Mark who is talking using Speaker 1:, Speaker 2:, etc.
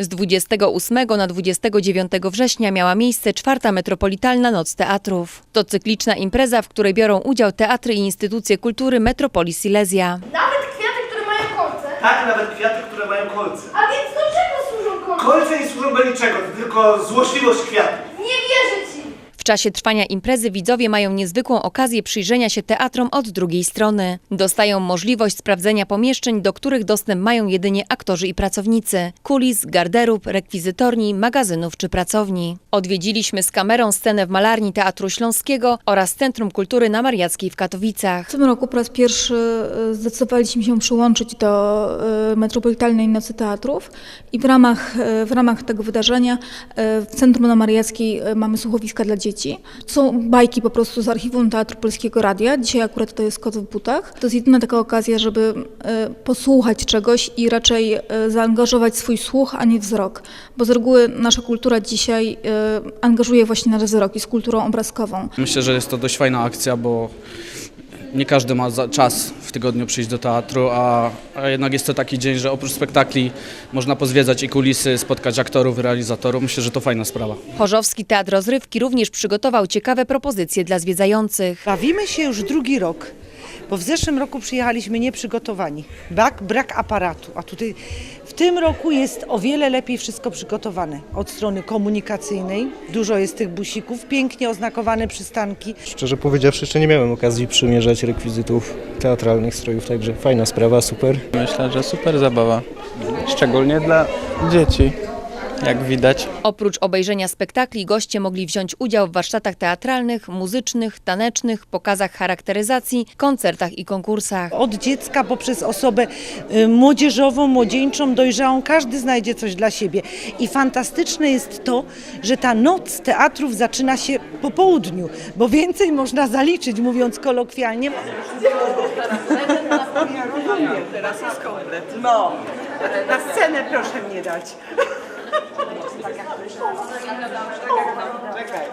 Speaker 1: Z 28 na 29 września miała miejsce czwarta metropolitalna Noc Teatrów. To cykliczna impreza, w której biorą udział teatry i instytucje kultury Metropolii Silesia.
Speaker 2: Nawet kwiaty, które mają kolce.
Speaker 3: Tak, nawet kwiaty, które mają kolce.
Speaker 2: A więc do czego służą kolce?
Speaker 3: Kolce nie służą do niczego, to tylko złośliwość kwiatów.
Speaker 2: Nie wierzę ci.
Speaker 1: W czasie trwania imprezy widzowie mają niezwykłą okazję przyjrzenia się teatrom od drugiej strony. Dostają możliwość sprawdzenia pomieszczeń, do których dostęp mają jedynie aktorzy i pracownicy, kulis, garderób, rekwizytorni, magazynów czy pracowni. Odwiedziliśmy z kamerą scenę w malarni Teatru Śląskiego oraz Centrum Kultury na Mariackiej w Katowicach.
Speaker 4: W tym roku po raz pierwszy e, zdecydowaliśmy się przyłączyć do e, Metropolitalnej Nocy Teatrów i w ramach, e, w ramach tego wydarzenia w Centrum na Mariackiej mamy słuchowiska dla dzieci. Są bajki po prostu z archiwum Teatru Polskiego Radia. Dzisiaj akurat to jest Kot w butach. To jest jedyna taka okazja, żeby e, posłuchać czegoś i raczej e, zaangażować swój słuch, a nie wzrok. Bo z reguły nasza kultura dzisiaj e, angażuje właśnie nasz wzrok i z kulturą obrazkową.
Speaker 5: Myślę, że jest to dość fajna akcja, bo nie każdy ma za- czas w tygodniu przyjść do teatru, a, a jednak jest to taki dzień, że oprócz spektakli można pozwiedzać i kulisy, spotkać aktorów, realizatorów. Myślę, że to fajna sprawa.
Speaker 1: Chorzowski Teatr Rozrywki również przygotował ciekawe propozycje dla zwiedzających.
Speaker 6: Bawimy się już drugi rok, bo w zeszłym roku przyjechaliśmy nieprzygotowani. Brak, brak aparatu, a tutaj w tym roku jest o wiele lepiej wszystko przygotowane. Od strony komunikacyjnej, dużo jest tych busików, pięknie oznakowane przystanki.
Speaker 7: Szczerze powiedziawszy, jeszcze nie miałem okazji przymierzać rekwizytów teatralnych strojów, także fajna sprawa, super.
Speaker 8: Myślę, że super zabawa. Szczególnie dla dzieci, jak widać.
Speaker 1: Oprócz obejrzenia spektakli goście mogli wziąć udział w warsztatach teatralnych, muzycznych, tanecznych, pokazach charakteryzacji, koncertach i konkursach.
Speaker 6: Od dziecka poprzez osobę y, młodzieżową, młodzieńczą, dojrzałą, każdy znajdzie coś dla siebie. I fantastyczne jest to, że ta noc teatrów zaczyna się po południu, bo więcej można zaliczyć, mówiąc kolokwialnie.
Speaker 9: Teraz jest komplet. No, na scenę proszę mnie dać. Czekaj.